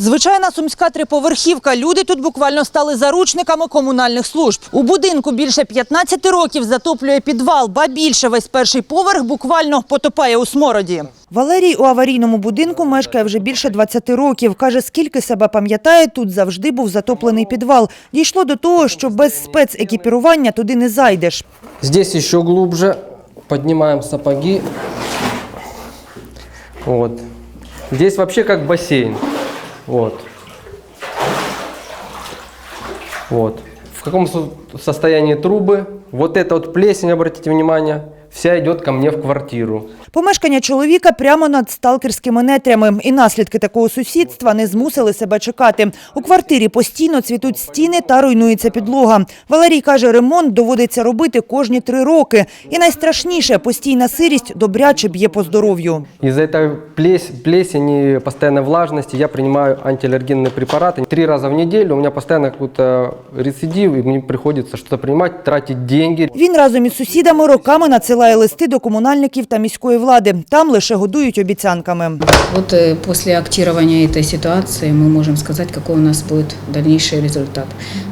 Звичайна сумська триповерхівка. Люди тут буквально стали заручниками комунальних служб. У будинку більше 15 років затоплює підвал, ба більше весь перший поверх буквально потопає у смороді. Валерій у аварійному будинку мешкає вже більше 20 років. Каже, скільки себе пам'ятає, тут завжди був затоплений підвал. Дійшло до того, що без спецекіпірування туди не зайдеш. Здесь еще глубже. Поднимаем сапоги. Вот. Здесь вообще как бассейн. Вот. Вот. В каком состоянии трубы. Вот эта вот плесень, обратите внимание, вся идет ко мне в квартиру. Помешкання чоловіка прямо над сталкерськими нетрями. І наслідки такого сусідства не змусили себе чекати. У квартирі постійно цвітуть стіни та руйнується підлога. Валерій каже, ремонт доводиться робити кожні три роки. І найстрашніше – постійна сирість добряче б'є по здоров'ю. Из-за этой плес- плесени, постоянной влажности я принимаю антиаллергенные препараты. Три раза в неделю у меня постоянно какой-то рецидив, и мне приходится что-то принимать, тратить деньги. Він разом із сусідами роками надсилає листи до комунальників та міської влади. Там лише годують обіцянками. Вот э, после актирования этой ситуации мы можем сказать, какой у нас будет дальнейший результат.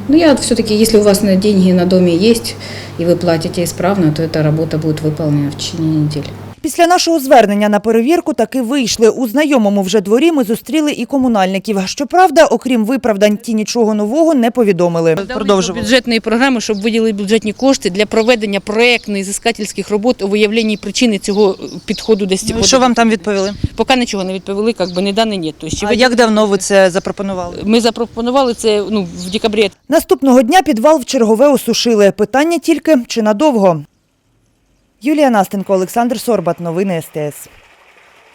Но я все-таки, если у вас на деньги на доме есть, и вы платите исправно, то эта работа будет выполнена в течение недели. Після нашого звернення на перевірку таки вийшли. У знайомому вже дворі ми зустріли і комунальників. Щоправда, окрім виправдань, ті нічого нового не повідомили. Продовжували. бюджетної програми, щоб виділили бюджетні кошти для проведення проєктних зискательських робот у виявленні причини цього підходу десь. Що вам там відповіли? Поки нічого не відповіли, як би не дане ні. Тобто, А ви- як давно ви це запропонували? Ми запропонували це ну, в декабрі Наступного дня підвал в чергове осушили. Питання тільки, чи надовго? Юлія Настенко, Олександр Сорбат. Новини СТС.